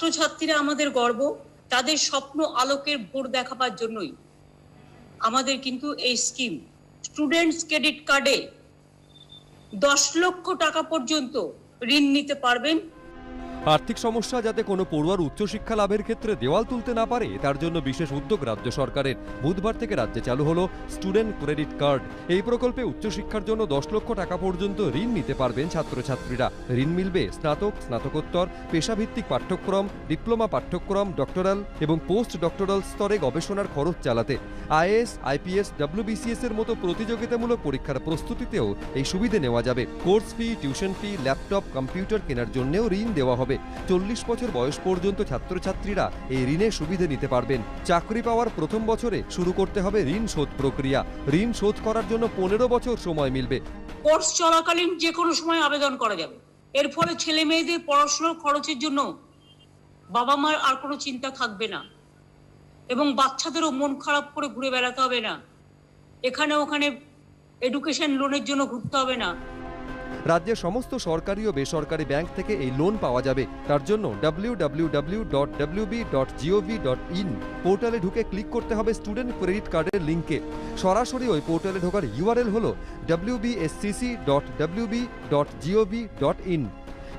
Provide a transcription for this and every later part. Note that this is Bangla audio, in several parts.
ছাত্রছাত্রীরা আমাদের গর্ব, তাদের স্বপ্ন আলোকের ভোর দেখাবার জন্যই। আমাদের কিন্তু এই স্কিম, স্টুডেন্টস ক্রেডিট কার্ডে দশ লক্ষ টাকা পর্যন্ত ঋণ নিতে পারবেন। আর্থিক সমস্যা যাতে কোনো পড়ুয়ার উচ্চশিক্ষা লাভের ক্ষেত্রে দেওয়াল তুলতে না পারে, তার জন্য বিশেষ উদ্যোগ রাজ্য সরকারের। বুধবার থেকে রাজ্যে চালু হলো স্টুডেন্ট ক্রেডিট কার্ড। এই প্রকল্পে উচ্চশিক্ষার জন্য দশ লক্ষ টাকা পর্যন্ত ঋণ নিতে পারবেন ছাত্রছাত্রীরা। ঋণ মিলবে স্নাতক, স্নাতকোত্তর, পেশাভিত্তিক পাঠ্যক্রম, ডিপ্লোমা পাঠ্যক্রম, ডক্টরাল এবং পোস্ট ডক্টরাল স্তরে গবেষণার খরচ চালাতে। আইএএস, আইপিএস, ডাব্লিউবিসিএস এর মতো প্রতিযোগিতামূলক পরীক্ষার প্রস্তুতিতেও এই সুবিধে নেওয়া যাবে। Course fee, tuition fee, laptop, computer কেনার জন্যও ঋণ দেওয়া হবে। চল্লিশ বছর বয়স পর্যন্ত ছাত্রছাত্রীরা এই ঋণের সুবিধে নিতে পারবেন। চাকরি পাওয়ার প্রথম বছরে শুরু করতে হবে ঋণ শোধ প্রক্রিয়া। ঋণ শোধ করার জন্য পনেরো বছর সময় মিলবে। কোর্স চলাকালীন যে কোনো সময় আবেদন করা যাবে। এর ফলে ছেলে মেয়েদের পড়াশোনার খরচের জন্য বাবা মার আর কোনো চিন্তা থাকবে না। এবং বাচ্চাদেরও মন খারাপ করে ঘুরে বেড়াতে হবে না। এখানে ওখানে এডুকেশন লোনের জন্য ঘুরতে হবে না। রাজ্যের সমস্ত সরকারি ও বেসরকারি ব্যাংক থেকে এই লোন পাওয়া যাবে। তার জন্য ইন পোর্টালে ঢুকে ক্লিক করতে হবে স্টুডেন্ট ক্রেডিট কার্ডের লিঙ্কে। সরাসরি ওই পোর্টালে ঢোকার ইউআরএল হলো ইন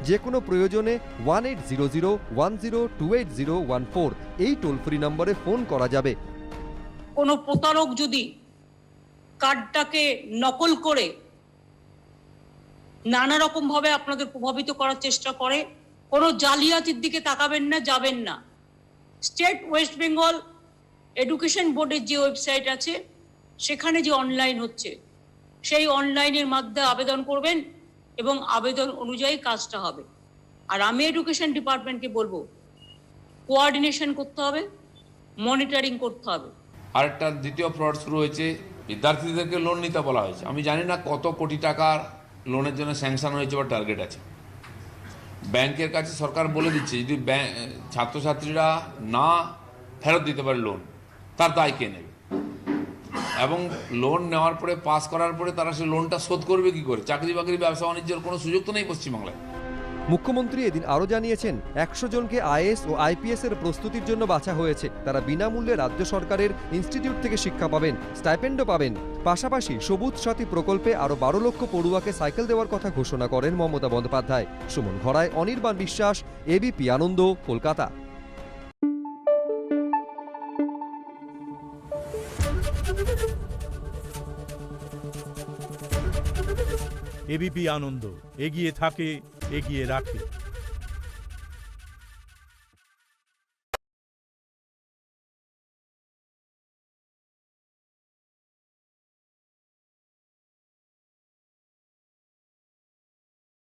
যে কোনো প্রয়োজনে one eight zero zero one zero two eight zero one four এই টোল ফ্রি নম্বরে ফোন করা যাবে। কোনো প্রতারক যদি কার্ডটাকে নকল করে নানা রকম ভাবে আপনাদের প্রভাবিত করার চেষ্টা করে। কোনো জালিয়াতির দিকে তাকাবেন না, যাবেন না। স্টেট ওয়েস্ট বেঙ্গল এডুকেশন বোর্ডের যে ওয়েবসাইট আছে, সেখানে যে অনলাইন হচ্ছে, সেই অনলাইনের মাধ্যমে আবেদন করবেন এবং আবেদন অনুযায়ী কাজটা হবে। আর আমি এডুকেশন ডিপার্টমেন্টকে বলব কোঅর্ডিনেশন করতে হবে মনিটরিং করতে হবে। আরেকটা দ্বিতীয় ফ্রড শুরু হয়েছে, বিদ্যার্থীদেরকে লোন নিতে বলা হয়েছে। আমি জানি না কত কোটি টাকার লোনের জন্য স্যাংশন হয়েছে বা টার্গেট আছে। ব্যাংকের কাছে সরকার বলে দিচ্ছে, যদি ছাত্রছাত্রীরা না ফেরত দিতে পারে লোন, তার দায় কে নেবে? এবং লোন নেওয়ার পরে পাস করার পরে তারা সেই লোনটা শোধ করবে কি করে? চাকরি বাকরি ব্যবসা বাণিজ্যের কোনো সুযোগ তো নেই পশ্চিমবাংলায়। মুখ্যমন্ত্রী এদিন আরও জানিয়েছেন, একশো জনকে আইএস ও আইপিএস এর প্রস্তুতির জন্য বাছা হয়েছে। তারা বিনামূল্যে রাজ্য সরকারের ইনস্টিটিউট থেকে শিক্ষা পাবেন, স্টাইপেন্ডও পাবেন। পাশাপাশি সবুজ সাথী প্রকল্পে আরও বারো লক্ষ পড়ুয়াকে সাইকেল দেওয়ার কথা ঘোষণা করেন মমতা বন্দ্যোপাধ্যায়। সুমন ঘরায় অনির্বাণ বিশ্বাস এবিপি আনন্দ, কলকাতা। এবিপি আনন্দ, এগিয়ে থাকে এগিয়ে রাখে।